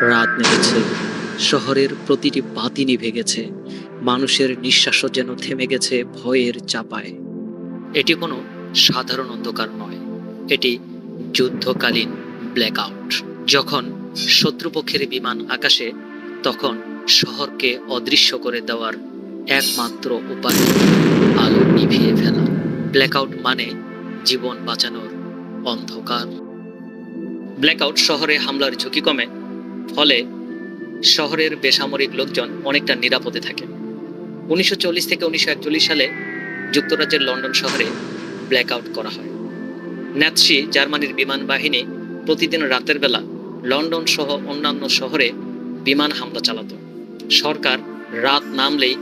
রাত নেমেছে। শহরের প্রতিটি বাতি নিভে গেছে মানুষের নিঃশ্বাসও যেন থেমে গেছে ভয়ের চাপায়। এটি কোনো সাধারণ অন্ধকার নয়। এটি যুদ্ধকালীন ব্ল্যাকআউট। যখন শত্রুপক্ষের বিমান আকাশে, তখন শহরকে অদৃশ্য করে দেওয়ার একমাত্র উপায় আলো নিভিয়ে ফেলা। ব্ল্যাকআউট মানে জীবন বাঁচানোর অন্ধকার। ব্ল্যাকআউট শহরে হামলার ঝুঁকি কমে ফলে শহরের বেসামরিক লোকজন অনেকটা নিরাপদে থাকে। উনিশশো চল্লিশ থেকে উনিশশো একচল্লিশ সালে যুক্তরাজ্যের লন্ডন শহরে ব্ল্যাকআউট করা হয়। ন্যাৎসি জার্মানির বিমান বাহিনী প্রতিদিন রাতের বেলা লন্ডন সহ অন্যান্য শহরে বিমান হামলা চালাত। সরকার রাত নামলেই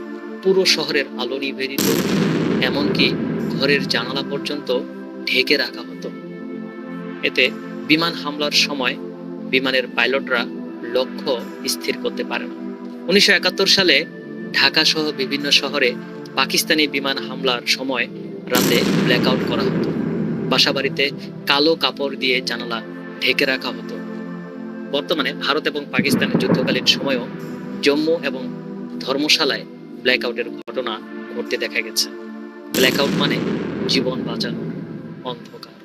পুরো শহরের আলো নিভিয়ে দিত, এমনকি ঘরের জানালা পর্যন্ত ঢেকে রাখা হতো। এতে বিমান হামলার সময় বিমানের পাইলটরা লক্ষ্য স্থির করতে পারে না উনিশশো একাত্তর সালে ঢাকা সহ বিভিন্ন শহরে পাকিস্তানি বিমান হামলার সময় রাতে ব্ল্যাকআউট করা হতো। বাসাবাড়িতে কালো কাপড় দিয়ে জানালা ঢেকে রাখা হতো। বর্তমানে ভারত এবং পাকিস্তানের যুদ্ধকালীন সময়ও জম্মু এবং ধর্মশালায় ব্ল্যাকআউটের ঘটনা ঘটতে দেখা গেছে। ব্ল্যাকআউট মানে জীবন বাঁচানোর অন্ধকার।